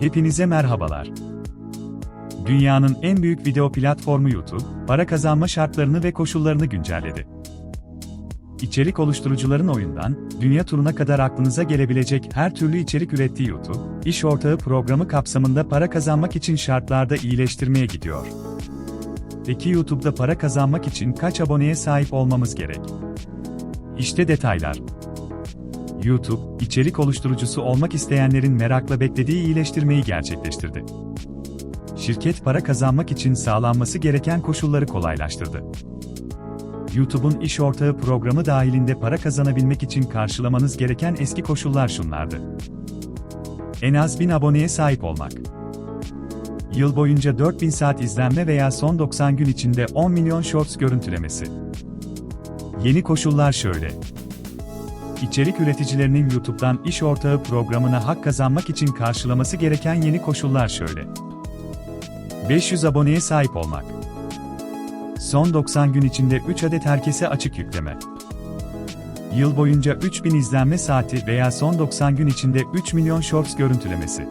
Hepinize merhabalar. Dünyanın en büyük video platformu YouTube, para kazanma şartlarını ve koşullarını güncelledi. İçerik oluşturucuların oyundan, dünya turuna kadar aklınıza gelebilecek her türlü içerik ürettiği YouTube, iş ortağı programı kapsamında para kazanmak için şartlarda iyileştirmeye gidiyor. Peki YouTube'da para kazanmak için kaç aboneye sahip olmamız gerek? İşte detaylar. YouTube, içerik oluşturucusu olmak isteyenlerin merakla beklediği iyileştirmeyi gerçekleştirdi. Şirket para kazanmak için sağlanması gereken koşulları kolaylaştırdı. YouTube'un iş ortağı programı dahilinde para kazanabilmek için karşılamanız gereken eski koşullar şunlardı. En az 1000 aboneye sahip olmak. Yıl boyunca 4000 saat izlenme veya son 90 gün içinde 10 milyon shorts görüntülemesi. Yeni koşullar şöyle. İçerik üreticilerinin YouTube'dan iş ortağı programına hak kazanmak için karşılaması gereken yeni koşullar şöyle. 500 aboneye sahip olmak. Son 90 gün içinde 3 adet herkese açık yükleme. Yıl boyunca 3000 izlenme saati veya son 90 gün içinde 3 milyon shorts görüntülemesi.